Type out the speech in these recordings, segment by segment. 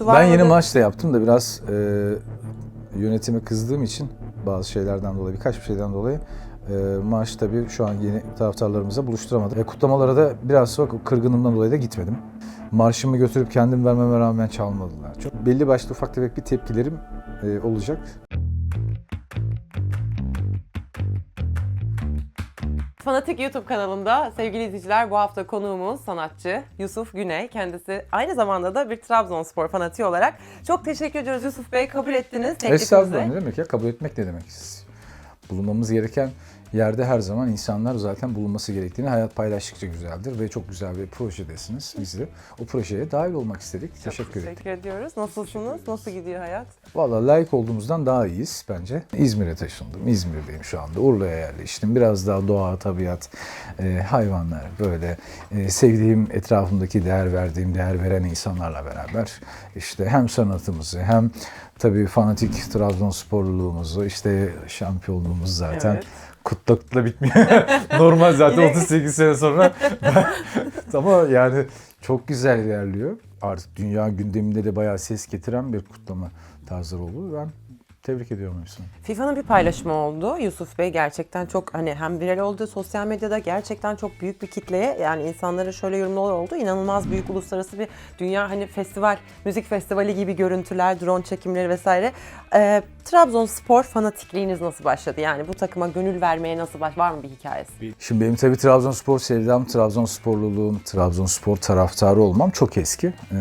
Ben yeni mıdır? maç da yaptım da biraz e, yönetime kızdığım için bazı şeylerden dolayı, birkaç bir şeyden dolayı e, maç tabii şu an yeni taraftarlarımıza buluşturamadım. E, kutlamalara da biraz sonra kırgınlığımdan dolayı da gitmedim. Marşımı götürüp kendim vermeme rağmen çalmadılar. Çok belli başlı ufak tefek bir tepkilerim e, olacak. Fanatik YouTube kanalında sevgili izleyiciler bu hafta konuğumuz sanatçı Yusuf Güney. Kendisi aynı zamanda da bir Trabzonspor fanatiği olarak. Çok teşekkür ediyoruz Yusuf Bey. Kabul ettiniz Estağfurullah teklifimizi. ne demek ya? Kabul etmek ne demek? Bulunmamız gereken yerde her zaman insanlar zaten bulunması gerektiğini hayat paylaştıkça güzeldir ve çok güzel bir projedesiniz. Biz de o projeye dahil olmak istedik. Teşekkür ederim. Teşekkür ediyoruz. Nasılsınız? Nasıl gidiyor hayat? Valla layık olduğumuzdan daha iyiyiz bence. İzmir'e taşındım. İzmir'deyim şu anda. Urla'ya yerleştim. Biraz daha doğa, tabiat, e, hayvanlar böyle e, sevdiğim, etrafımdaki değer verdiğim, değer veren insanlarla beraber işte hem sanatımızı hem tabii fanatik Trabzonsporluluğumuzu işte şampiyonluğumuz zaten Evet. kutlamakla bitmiyor. Normal zaten Yine- 38 sene sonra. Ama yani çok güzel ilerliyor. Artık dünya gündeminde de bayağı ses getiren bir kutlama tarzları oldu. Ben tebrik ediyorum hepsini. FIFA'nın bir paylaşımı oldu. Yusuf Bey gerçekten çok hani hem viral oldu sosyal medyada gerçekten çok büyük bir kitleye yani insanların şöyle yorumlar oldu. İnanılmaz büyük uluslararası bir dünya hani festival, müzik festivali gibi görüntüler, drone çekimleri vesaire. Ee, Trabzonspor fanatikliğiniz nasıl başladı? Yani bu takıma gönül vermeye nasıl baş var mı bir hikayesi? Şimdi benim tabii Trabzonspor sevdam, Trabzonsporluluğum, Trabzonspor taraftarı olmam çok eski. Ee,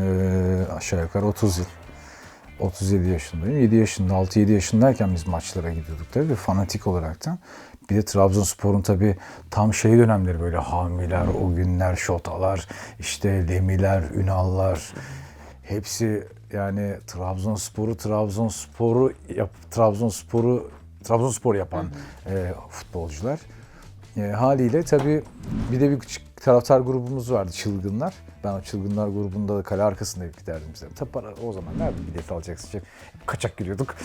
aşağı yukarı 30 yıl. 37 yaşındayım. 7 yaşında, 6-7 yaşındayken biz maçlara gidiyorduk tabii ve fanatik olaraktan. Bir de Trabzonspor'un tabii tam şey dönemleri böyle hamiler, o günler, şotalar, işte Lemiler, Ünallar. Hepsi yani Trabzonspor'u, Trabzonspor'u yap, Trabzonspor'u Trabzonspor yapan e, futbolcular. E, haliyle tabii bir de bir küçük taraftar grubumuz vardı Çılgınlar. Ben o Çılgınlar grubunda da kale arkasında giderdim bize. Tabii para o zaman nerede bilet alacaksın? Şey, kaçak giriyorduk.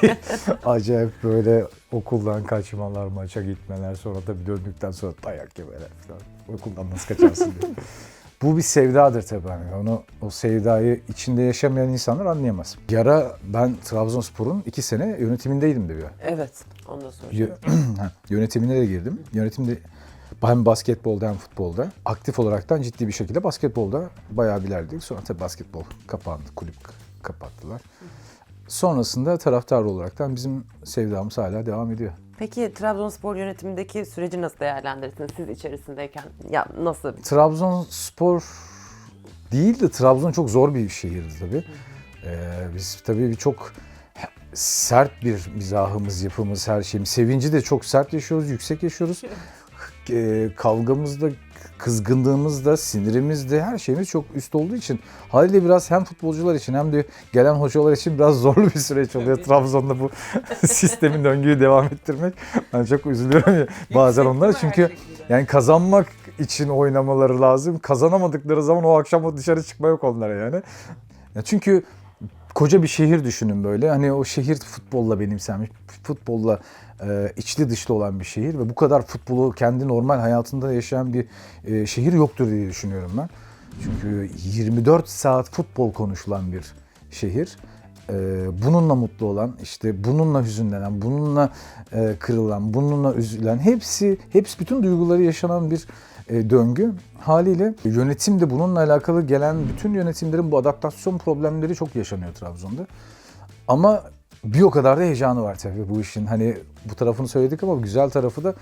Acayip böyle okuldan kaçmalar, maça gitmeler. Sonra tabii döndükten sonra dayak yemeler falan. Okuldan nasıl kaçarsın diye. Bu bir sevdadır tabii. Yani onu o sevdayı içinde yaşamayan insanlar anlayamaz. Yara ben Trabzonspor'un iki sene yönetimindeydim de bir. Evet, onu da soracağım. Yönetimine de girdim. Yönetimde hem basketbolda hem futbolda aktif olaraktan ciddi bir şekilde basketbolda bayağı bir ilerledik. Sonra tabii basketbol kapandı, kulüp kapattılar. Sonrasında taraftar olaraktan bizim sevdamız hala devam ediyor. Peki Trabzonspor yönetimindeki süreci nasıl değerlendirirsiniz siz içerisindeyken? Ya nasıl? Trabzonspor değil de Trabzon çok zor bir şehirdi tabii. Ee, biz tabii çok sert bir mizahımız, yapımız, her şeyimiz. Sevinci de çok sert yaşıyoruz, yüksek yaşıyoruz. Ee, kavgamızda, kızgınlığımızda, sinirimizde her şeyimiz çok üst olduğu için haliyle biraz hem futbolcular için hem de gelen hocalar için biraz zorlu bir süreç oluyor. Trabzon'da bu sistemin döngüyü devam ettirmek. Ben çok üzülüyorum bazen onlara çünkü yani kazanmak için oynamaları lazım. Kazanamadıkları zaman o akşam dışarı çıkma yok onlara yani. Ya çünkü koca bir şehir düşünün böyle. Hani o şehir futbolla benimsenmiş, futbolla e, içli dışlı olan bir şehir ve bu kadar futbolu kendi normal hayatında yaşayan bir e, şehir yoktur diye düşünüyorum ben. Çünkü 24 saat futbol konuşulan bir şehir. E, bununla mutlu olan, işte bununla hüzünlenen, bununla e, kırılan, bununla üzülen hepsi, hepsi bütün duyguları yaşanan bir döngü. Haliyle yönetim de bununla alakalı gelen bütün yönetimlerin bu adaptasyon problemleri çok yaşanıyor Trabzon'da. Ama bir o kadar da heyecanı var tabii bu işin. Hani bu tarafını söyledik ama güzel tarafı da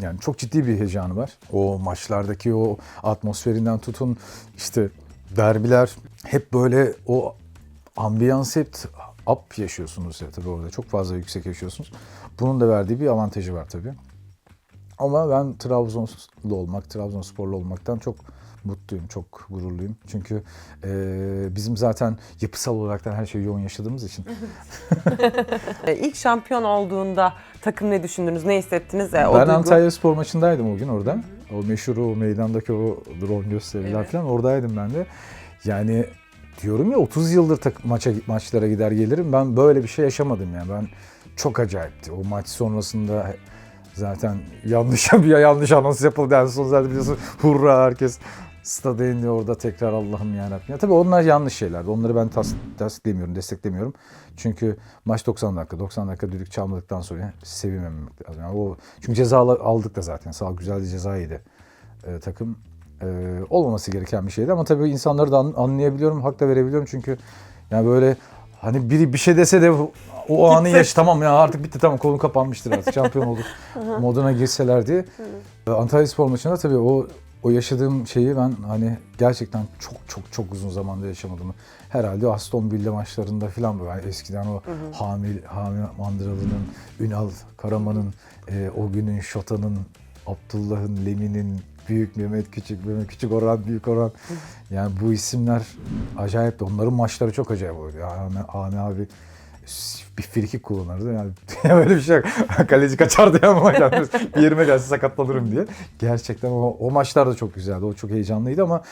yani çok ciddi bir heyecanı var. O maçlardaki o atmosferinden tutun işte derbiler hep böyle o ambiyans hep up yaşıyorsunuz ya tabii orada çok fazla yüksek yaşıyorsunuz. Bunun da verdiği bir avantajı var tabii. Ama ben Trabzonlu olmak, Trabzonsporlu olmaktan çok mutluyum, çok gururluyum. Çünkü e, bizim zaten yapısal olaraktan her şeyi yoğun yaşadığımız için İlk şampiyon olduğunda takım ne düşündünüz, ne hissettiniz? O ben duygu- Antalya Spor maçındaydım o gün orada. O meşhur o meydandaki o drone gösteriler Evet. falan oradaydım ben de. Yani diyorum ya 30 yıldır tak- maça maçlara gider gelirim. Ben böyle bir şey yaşamadım yani. Ben çok acayipti. O maç sonrasında zaten yanlış bir yanlış anons yapıldı. En son zaten biliyorsun hurra herkes Stada indi orada tekrar Allah'ım yarabbim. Ya tabii onlar yanlış şeylerdi. Onları ben tas tasdiklemiyorum, desteklemiyorum. Çünkü maç 90 dakika. 90 dakika düdük çalmadıktan sonra sevinmemek lazım. Yani o, çünkü ceza al- aldık da zaten. Sağ güzel de ceza yedi e, takım. E, olmaması gereken bir şeydi ama tabii insanları da an- anlayabiliyorum, hak da verebiliyorum çünkü yani böyle hani biri bir şey dese de o- anı yaş tamam ya artık bitti tamam kolum kapanmıştır artık şampiyon olduk moduna girseler diye. Antalya Spor maçında tabii o o yaşadığım şeyi ben hani gerçekten çok çok çok uzun zamanda yaşamadım. Herhalde Aston Villa maçlarında falan böyle yani eskiden o Hamil Hami Mandıralı'nın, Ünal Karaman'ın, e, o günün Şota'nın, Abdullah'ın, Lemin'in, Büyük Mehmet Küçük, Mehmet Küçük Orhan, Büyük Orhan. Yani bu isimler acayip. Onların maçları çok acayip oluyor. Yani Ahmet, Ahmet abi bir frikik kullanırdı. Yani böyle bir şey yok. Kaleci kaçardı ya ama yani bir yerime gelse sakatlanırım diye. Gerçekten o, o maçlar da çok güzeldi. O çok heyecanlıydı ama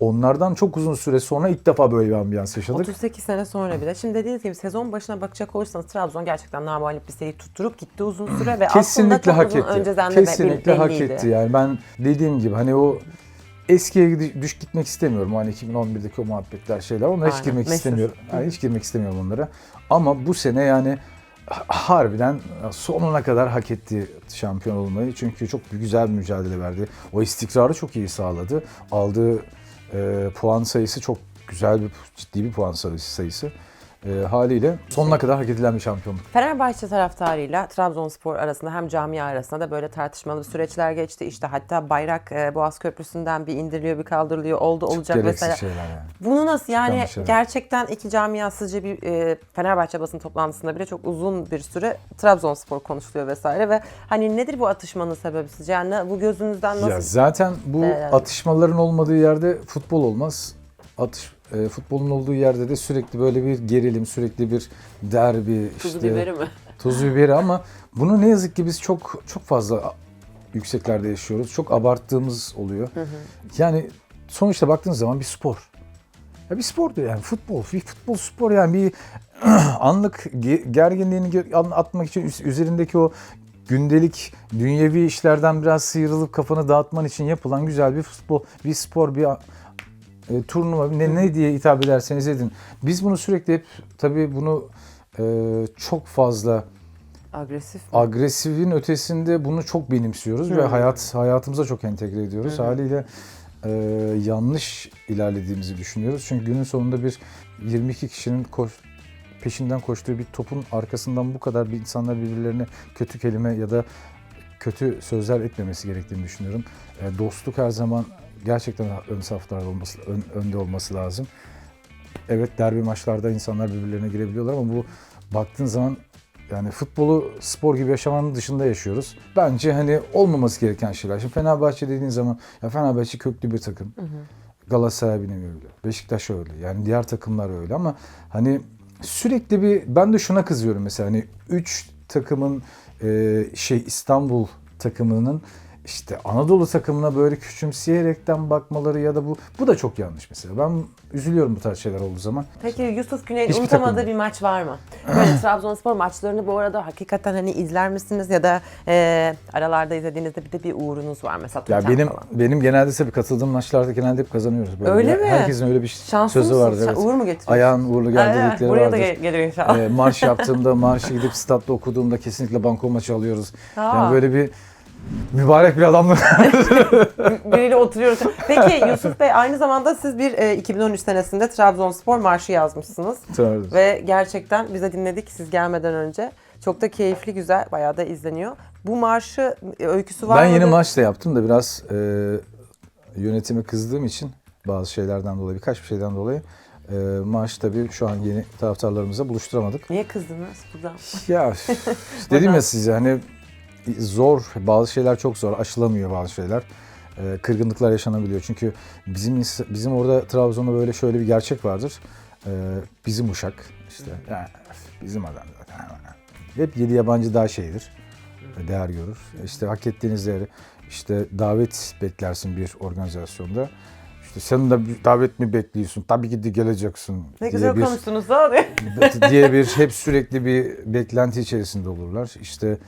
onlardan çok uzun süre sonra ilk defa böyle bir ambiyans yaşadık. 38 sene sonra bile. Şimdi dediğiniz gibi sezon başına bakacak olursanız Trabzon gerçekten namalip bir seri tutturup gitti uzun süre ve Kesinlikle aslında çok hak uzun etti. önceden de Kesinlikle hak belliydi. etti. Yani ben dediğim gibi hani o eskiye düş gitmek istemiyorum. Hani 2011'deki o muhabbetler şeyler. Onlara hiç girmek meşhur. istemiyorum. Yani hiç girmek istemiyorum onlara. Ama bu sene yani ha- harbiden sonuna kadar hak etti şampiyon olmayı. Çünkü çok güzel bir mücadele verdi. O istikrarı çok iyi sağladı. Aldığı e, puan sayısı çok güzel bir ciddi bir puan sayısı. E, haliyle sonuna kadar hak edilen bir şampiyonluk. Fenerbahçe taraftarıyla Trabzonspor arasında hem camia arasında da böyle tartışmalı süreçler geçti. İşte hatta bayrak e, Boğaz Köprüsü'nden bir indiriliyor bir kaldırılıyor oldu olacak Gereksiz vesaire. şeyler yani. Bunu nasıl yani şeyler. gerçekten iki camiasızca bir e, Fenerbahçe basın toplantısında bile çok uzun bir süre Trabzonspor konuşuluyor vesaire ve hani nedir bu atışmanın sebebi sizce? Yani ne- bu gözünüzden nasıl? Ya zaten bu Değerlendir- atışmaların olmadığı yerde futbol olmaz. Atış e, futbolun olduğu yerde de sürekli böyle bir gerilim, sürekli bir derbi, Tuzu işte biberi mi? tuz biberi ama bunu ne yazık ki biz çok çok fazla yükseklerde yaşıyoruz. Çok abarttığımız oluyor. Yani sonuçta baktığınız zaman bir spor. Ya bir spordur yani futbol. Bir futbol spor yani bir anlık ge- gerginliğini atmak için üz- üzerindeki o gündelik dünyevi işlerden biraz sıyrılıp kafanı dağıtman için yapılan güzel bir futbol, bir spor, bir e, turnuva ne, ne diye hitap ederseniz edin. Biz bunu sürekli hep tabii bunu e, çok fazla Agresif mi? agresifin ötesinde bunu çok benimsiyoruz ve Hmm. hayat hayatımıza çok entegre ediyoruz. Haliyle e, yanlış ilerlediğimizi düşünüyoruz. Çünkü günün sonunda bir 22 kişinin koş, peşinden koştuğu bir topun arkasından bu kadar bir insanlar birbirlerine kötü kelime ya da kötü sözler etmemesi gerektiğini düşünüyorum. E, dostluk her zaman gerçekten ön saflarda olması, ön- önde olması lazım. Evet derbi maçlarda insanlar birbirlerine girebiliyorlar ama bu baktığın zaman yani futbolu spor gibi yaşamanın dışında yaşıyoruz. Bence hani olmaması gereken şeyler. Şimdi Fenerbahçe dediğin zaman ya Fenerbahçe köklü bir takım. Galatasaray nevi öyle. Beşiktaş öyle. Yani diğer takımlar öyle ama hani sürekli bir ben de şuna kızıyorum mesela hani 3 takımın e, şey İstanbul takımının işte Anadolu takımına böyle küçümseyerekten bakmaları ya da bu bu da çok yanlış mesela. Ben üzülüyorum bu tarz şeyler olduğu zaman. Peki Yusuf Güney'in Hiçbir unutamadığı takım. bir maç var mı? Böyle Trabzonspor maçlarını bu arada hakikaten hani izler misiniz ya da e, aralarda izlediğinizde bir de bir uğrunuz var mesela Ya benim falan. benim genelde tabii katıldığım maçlarda genelde hep kazanıyoruz. Böyle Öyle mi? Herkesin öyle bir Şanslı sözü vardır. Evet. Uğur mu getiriyorsun? Ayağın uğurlu geldi Evet, dedikleri buraya vardır. da gel- gelir inşallah. Ee, marş yaptığımda, marşı gidip statta okuduğumda kesinlikle banko maçı alıyoruz. Aa. Yani böyle bir mübarek bir adamla. Biriyle oturuyoruz. Peki Yusuf Bey aynı zamanda siz bir e, 2013 senesinde Trabzonspor marşı yazmışsınız. Ve gerçekten bize dinledik siz gelmeden önce. Çok da keyifli, güzel, bayağı da izleniyor. Bu marşı e, öyküsü var ben mıdır? yeni maç da yaptım da biraz e, yönetime kızdığım için bazı şeylerden dolayı, birkaç bir şeyden dolayı e, maç tabii şu an yeni taraftarlarımıza buluşturamadık. Niye kızdınız buradan? Ya dedim ya size hani zor bazı şeyler çok zor aşılamıyor bazı şeyler. Ee, kırgınlıklar yaşanabiliyor çünkü bizim bizim orada Trabzon'da böyle şöyle bir gerçek vardır. Ee, bizim uşak işte yani, bizim adam zaten. Hep yedi yabancı daha şeydir. Değer görür. İşte hak ettiğiniz değeri işte davet beklersin bir organizasyonda. İşte sen de bir davet mi bekliyorsun? Tabii ki de geleceksin. Ne güzel bir- konuştunuz ha. diye bir hep sürekli bir beklenti içerisinde olurlar. İşte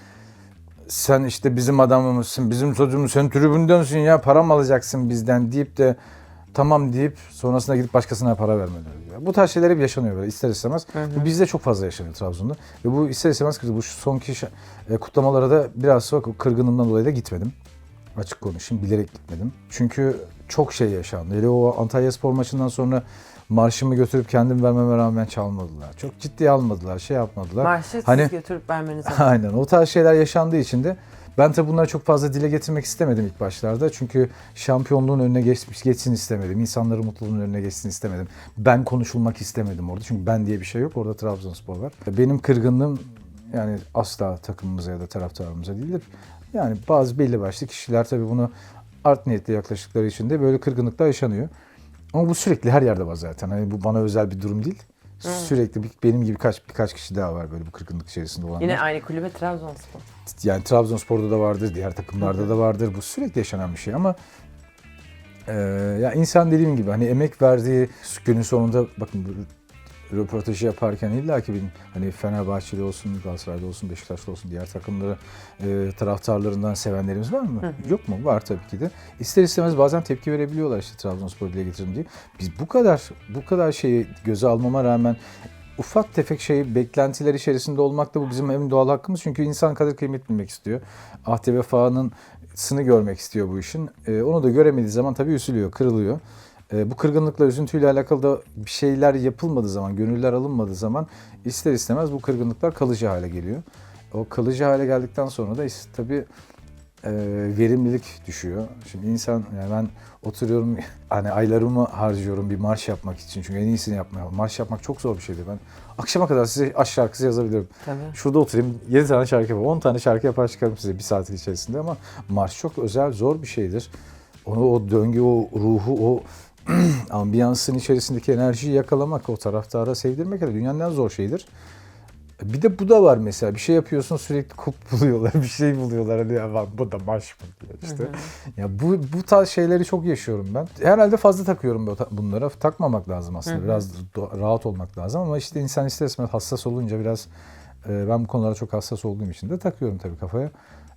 sen işte bizim adamımızsın, bizim çocuğumuz, sen tribündensin ya para mı alacaksın bizden deyip de tamam deyip sonrasında gidip başkasına para vermeleri. Ya Bu tarz şeyler hep yaşanıyor böyle ister istemez. Bu bizde çok fazla yaşanıyor Trabzon'da. Ve bu ister istemez kırdı. Bu sonki e, kutlamalara da biraz o kırgınlığımdan dolayı da gitmedim. Açık konuşayım bilerek gitmedim. Çünkü çok şey yaşandı. Hele o Antalya Spor maçından sonra marşımı götürüp kendim vermeme rağmen çalmadılar. Çok ciddiye almadılar, şey yapmadılar. Marşı Hani- siz götürüp vermeniz lazım. Aynen o tarz şeyler yaşandığı için de ben tabii bunları çok fazla dile getirmek istemedim ilk başlarda. Çünkü şampiyonluğun önüne geçmiş geçsin istemedim. İnsanların mutluluğunun önüne geçsin istemedim. Ben konuşulmak istemedim orada. Çünkü ben diye bir şey yok. Orada Trabzonspor var. Benim kırgınlığım yani asla takımımıza ya da taraftarımıza değildir. Yani bazı belli başlı kişiler tabii bunu art niyetle yaklaştıkları için de böyle kırgınlıklar yaşanıyor. Ama bu sürekli her yerde var zaten. Hani bu bana özel bir durum değil. Sürekli bir- benim gibi kaç birkaç kişi daha var böyle bu kırgınlık içerisinde olanlar. Yine aynı kulübe Trabzonspor. Yani Trabzonspor'da da vardır, diğer takımlarda da vardır. Bu sürekli yaşanan bir şey ama e, ya insan dediğim gibi hani emek verdiği günün sonunda bakın röportajı yaparken illa ki benim hani Fenerbahçeli olsun, Galatasaray'da olsun, Beşiktaş'ta olsun diğer takımları e, taraftarlarından sevenlerimiz var mı? Yok mu? Var tabii ki de. İster istemez bazen tepki verebiliyorlar işte Trabzonspor dile getirin diye. Biz bu kadar bu kadar şeyi göze almama rağmen ufak tefek şey beklentiler içerisinde olmak da bu bizim en doğal hakkımız. Çünkü insan kadir kıymet bilmek istiyor. Ahde vefanın sını görmek istiyor bu işin. Ee, onu da göremediği zaman tabii üzülüyor, kırılıyor. Ee, bu kırgınlıkla, üzüntüyle alakalı da bir şeyler yapılmadığı zaman, gönüller alınmadığı zaman ister istemez bu kırgınlıklar kalıcı hale geliyor. O kalıcı hale geldikten sonra da is- tabii e, verimlilik düşüyor. Şimdi insan yani ben oturuyorum hani aylarımı harcıyorum bir marş yapmak için. Çünkü en iyisini yapmaya. Marş yapmak çok zor bir şeydi. Ben akşama kadar size aşk şarkısı yazabilirim. Tabii. Şurada oturayım 7 tane şarkı yapar, 10 tane şarkı yapar çıkarım size bir saatin içerisinde ama marş çok özel, zor bir şeydir. Onu o döngü, o ruhu, o ambiyansın içerisindeki enerjiyi yakalamak, o taraftara sevdirmek de dünyanın en zor şeyidir. Bir de bu da var mesela. Bir şey yapıyorsun sürekli kup buluyorlar, bir şey buluyorlar. Hani ya bak bu da marş mı diyor işte. Ya bu bu tarz şeyleri çok yaşıyorum ben. Herhalde fazla takıyorum bu- bunlara. Takmamak lazım aslında. Biraz rahat olmak lazım ama işte insan ister istemez hassas olunca biraz e, ben bu konulara çok hassas olduğum için de takıyorum tabii kafaya.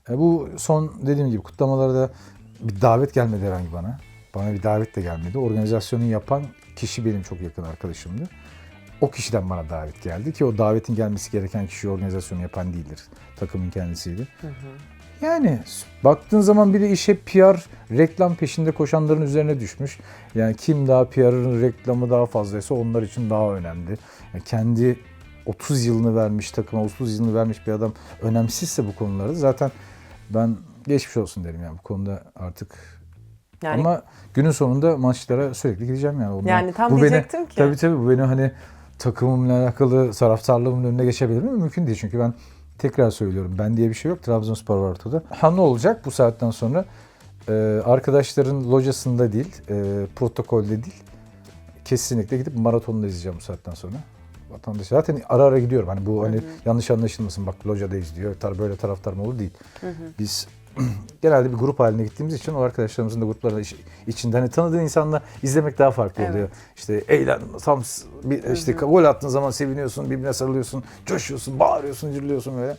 E, bu son dediğim gibi kutlamalarda bir davet gelmedi herhangi bana. Bana bir davet de gelmedi. Organizasyonu yapan kişi benim çok yakın arkadaşımdı. O kişiden bana davet geldi ki o davetin gelmesi gereken kişi organizasyonu yapan değildir. Takımın kendisiydi. Yani baktığın zaman bir de iş hep PR, reklam peşinde koşanların üzerine düşmüş. Yani kim daha PR'ın reklamı daha fazlaysa onlar için daha önemli. Yani kendi 30 yılını vermiş takıma 30 yılını vermiş bir adam önemsizse bu konularda zaten ben geçmiş olsun derim yani bu konuda artık Yani ama günün sonunda maçlara sürekli gideceğim yani. Onlar- Yani tam bu beni- diyecektim ki. Tabii tabii bu benim hani takımımla alakalı taraftarlığımın önüne geçebilir mi? Mümkün değil çünkü ben tekrar söylüyorum ben diye bir şey yok. Trabzonspor var ortada. Ha ne olacak bu saatten sonra? Ee, arkadaşların locasında değil, e, protokolde değil. Kesinlikle gidip maratonda izleyeceğim bu saatten sonra. Vatandaş zaten ara ara gidiyorum. Hani bu hani yanlış anlaşılmasın. Bak locadayız diyor. Tar böyle taraftar mı olur değil. Biz genelde bir grup haline gittiğimiz için o arkadaşlarımızın da grupların iç- içinde hani tanıdığın insanla izlemek daha farklı oluyor. İşte eğlen tam bir, işte gol attığın zaman seviniyorsun, birbirine sarılıyorsun, coşuyorsun, bağırıyorsun, cırlıyorsun böyle.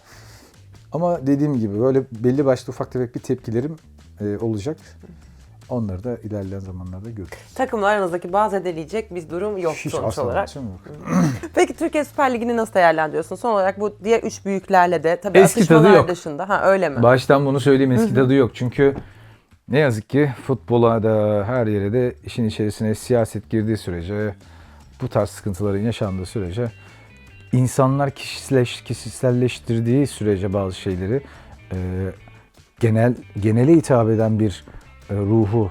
Ama dediğim gibi böyle belli başlı ufak tefek bir tepkilerim e, olacak. Onları da ilerleyen zamanlarda görürüz. takımla aranızdaki bazı edileyecek bir durum yok Hiç sonuç asla olarak. yok. Peki Türkiye Süper Ligi'ni nasıl değerlendiriyorsun? Son olarak bu diğer üç büyüklerle de tabii Eski tadı yok. dışında. Ha öyle mi? Baştan bunu söyleyeyim eski tadı yok. Çünkü ne yazık ki futbola da her yere de işin içerisine siyaset girdiği sürece bu tarz sıkıntıların yaşandığı sürece insanlar kişiselleş, kişiselleştirdiği sürece bazı şeyleri e, genel genele hitap eden bir ruhu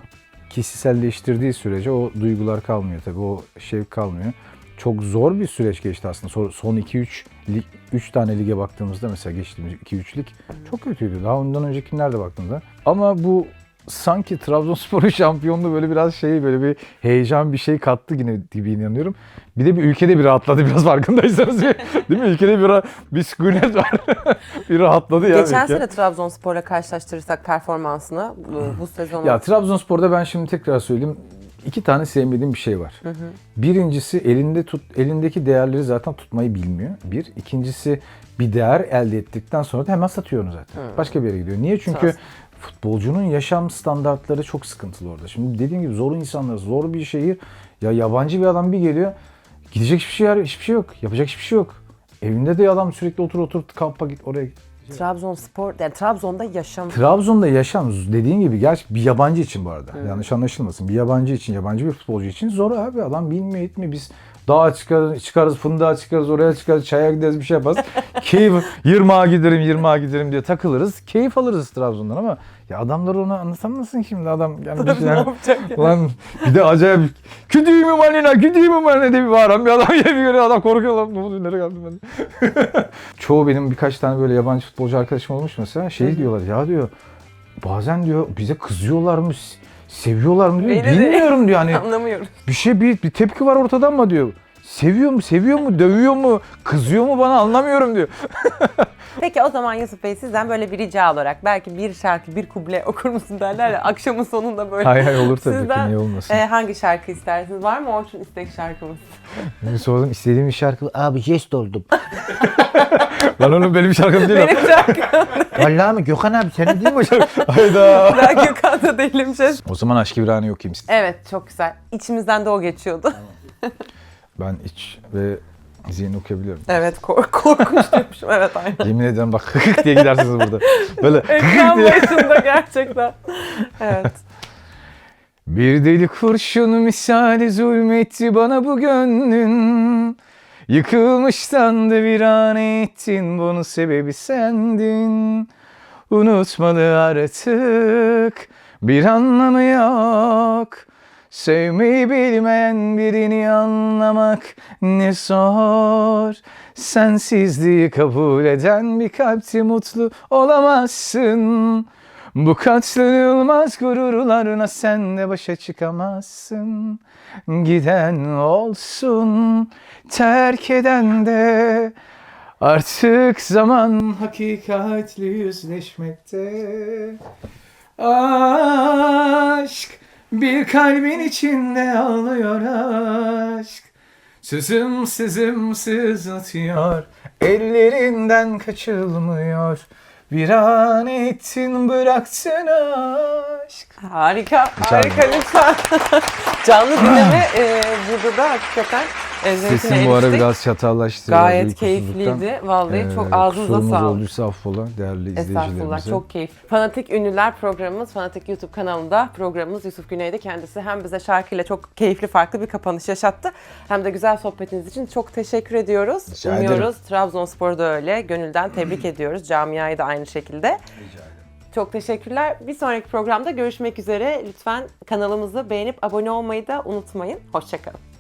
kişiselleştirdiği sürece o duygular kalmıyor tabii o şevk kalmıyor. Çok zor bir süreç geçti aslında. Son- Son 2-3 lig, 3 tane lige baktığımızda mesela geçtiğimiz 2-3 lig çok kötüydü. Daha ondan öncekiler de baktığımda. Ama bu sanki Trabzonspor'un şampiyonluğu böyle biraz şey böyle bir heyecan bir şey kattı yine gibi inanıyorum. Bir de bir ülkede bir rahatladı biraz farkındaysanız. Değil mi? Ülkede bir, bir sükunet var. bir rahatladı ya. Geçen sene Trabzonspor'la karşılaştırırsak performansını bu, bu sezonu. Ya Trabzonspor'da ben şimdi tekrar söyleyeyim. iki tane sevmediğim bir şey var. Birincisi elinde tut elindeki değerleri zaten tutmayı bilmiyor. Bir. İkincisi bir değer elde ettikten sonra da hemen satıyor onu zaten. Başka bir yere gidiyor. Niye? Çünkü Trans- futbolcunun yaşam standartları çok sıkıntılı orada. Şimdi dediğim gibi zor insanlar, zor bir şehir. Ya yabancı bir adam bir geliyor. Gidecek hiçbir şey, hiçbir şey yok. Yapacak hiçbir şey yok. Evinde de adam sürekli otur otur kampa git oraya git. Trabzonspor, yani Trabzon'da yaşam. Trabzon'da yaşam dediğin gibi gerçi bir yabancı için bu arada. Yanlış anlaşılmasın. Bir yabancı için, yabancı bir futbolcu için zor abi. Adam bilmiyor etmiyor. Biz dağa çıkarız, çıkarız, fındığa çıkarız, oraya çıkarız, çaya gideriz bir şey yaparız. Keyif, yırmağa giderim, yırmağa giderim diye takılırız. Keyif alırız Trabzon'dan ama ya adamlar onu anlatamazsın şimdi adam. Yani bir şey- ne yapacak ya? Ulan bir de acayip küdüğümü malina, küdüğümü malina diye bir bağıran bir adam gibi görüyor. Adam korkuyor lan. Ne oluyor? Nereye geldim ben? Çoğu benim birkaç tane böyle yabancı futbolcu arkadaşım olmuş mesela. Şey diyorlar ya diyor bazen diyor bize kızıyorlar mı s- seviyorlar mı diyor. Beni de- Bilmiyorum diyor hani Anlamıyorum. bir şey bir, bir tepki var ortada ama diyor. Seviyor mu, seviyor mu, dövüyor mu, kızıyor mu bana anlamıyorum diyor. Peki o zaman Yusuf Bey sizden böyle bir rica olarak belki bir şarkı, bir kuble okur musun derler ya akşamın sonunda böyle. Hay hay olur tabii ki, Sizden, niye olmasın. e, hangi şarkı istersiniz? Var mı Orçun istek şarkımız? Bir sordum istediğim bir şarkı. Abi jest oldum. Lan oğlum benim şarkım değil o. Benim şarkım. Vallahi mi? Gökhan abi senin değil mi o şarkı? Hayda. ben Gökhan'da değilim. Şey. O zaman Aşk İbrahim'i okuyayım size. Evet çok güzel. İçimizden de o geçiyordu. Ben iç ve zihin okuyabiliyorum. Evet kork korkunç demişim. Evet aynen. Yemin ederim bak hık diye gidersiniz burada. Böyle Ekran başında gerçekten. Evet. Bir deli kurşun misali zulmetti bana bu gönlün. Yıkılmıştan da bir an ettin bunun sebebi sendin. Unutmalı artık bir anlamı yok. Sevmeyi bilmeyen birini anlamak ne zor. Sensizliği kabul eden bir kalpte mutlu olamazsın. Bu katlanılmaz gururlarına sen de başa çıkamazsın. Giden olsun, terk eden de artık zaman hakikatle yüzleşmekte. Aşk bir kalbin içinde ağlıyor aşk. Sızım sızım sızlatıyor, ellerinden kaçılmıyor. Bir an ettin bıraktın aşk. Harika, harika lütfen. Canlı dinleme e, burada da hakikaten Sesim bu ara biraz çatallaştı. Gayet keyifliydi. Vallahi Ee, çok ağzınıza kusurumuz sağlık. olduysa affola değerli Estağfurullah izleyicilerimize. çok keyif. Fanatik Ünlüler programımız, Fanatik YouTube kanalında programımız Yusuf Güney'de kendisi hem bize şarkıyla çok keyifli farklı bir kapanış yaşattı hem de güzel sohbetiniz için çok teşekkür ediyoruz. Rica ederim. Umuyoruz Trabzonspor'u da öyle. Gönülden tebrik ediyoruz. Camiayı da aynı şekilde. Çok teşekkürler. Bir sonraki programda görüşmek üzere. Lütfen kanalımızı beğenip abone olmayı da unutmayın. Hoşçakalın.